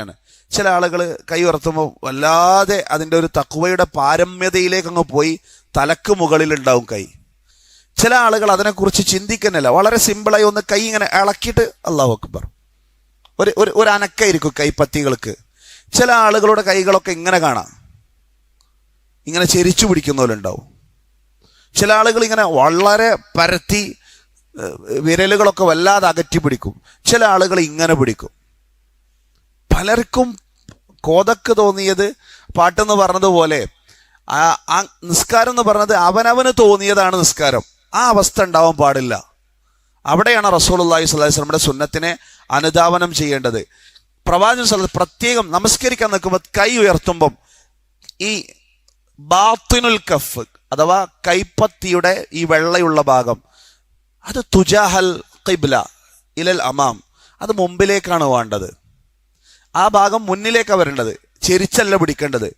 ആണ്. ചില ആളുകൾ കൈ ഉയർത്തുമ്പോൾ വല്ലാതെ അതിന്റെ ഒരു തക്കുവയുടെ പാരമ്യതയിലേക്ക് അങ്ങ് പോയി തലക്ക് മുകളിലുണ്ടാവും കൈ. ചില ആളുകൾ അതിനെക്കുറിച്ച് ചിന്തിക്കുന്നില്ല. വളരെ സിമ്പിളായി ഒന്ന് കൈ ഇങ്ങനെ ഇളക്കിയിട്ട് അള്ളാഹു അക്ബർ. ഒരു ഒരു ഒരു അനക്കായിരിക്കും കൈപ്പത്തികൾക്ക് ചില ആളുകളുടെ കൈകളൊക്കെ ഇങ്ങനെ കാണാം. ഇങ്ങനെ ചെരിച്ചു പിടിക്കുന്ന പോലെ ഉണ്ടാവും. ചില ആളുകൾ ഇങ്ങനെ വളരെ പരത്തി വിരലുകളൊക്കെ വല്ലാതെ അകറ്റി പിടിക്കും. ചില ആളുകൾ ഇങ്ങനെ പിടിക്കും. പലർക്കും കോതക്ക് തോന്നിയത് പാട്ടെന്ന് പറഞ്ഞതുപോലെ ആ നിസ്കാരം എന്ന് പറഞ്ഞത് അവനവന് തോന്നിയതാണ് നിസ്കാരം. ആ അവസ്ഥ ഉണ്ടാവാൻ പാടില്ല. അവിടെയാണ് റസൂൽ അള്ളാഹി സ്വലാഹി സ്വലമിയുടെ സുന്നത്തിനെ അനുധാവനം ചെയ്യേണ്ടത്. പ്രവാചകൻ സ്വല്ലം പ്രത്യേകം നമസ്കരിക്കാൻ നിൽക്കുമ്പോൾ കൈ ഉയർത്തുമ്പം ഈ ബാത്തിനുൽ കഫ് അഥവാ കൈപ്പത്തിയുടെ ഈ വെള്ളയുള്ള ഭാഗം അത് തുജാഹൽ ഖിബ്ല ഇലൽ അമാം അത് മുമ്പിലേക്കാണ് വേണ്ടത്. ആ ഭാഗം മുന്നിലേക്കാണ് വരേണ്ടത് ചെരിച്ചല്ല പിടിക്കേണ്ടത്.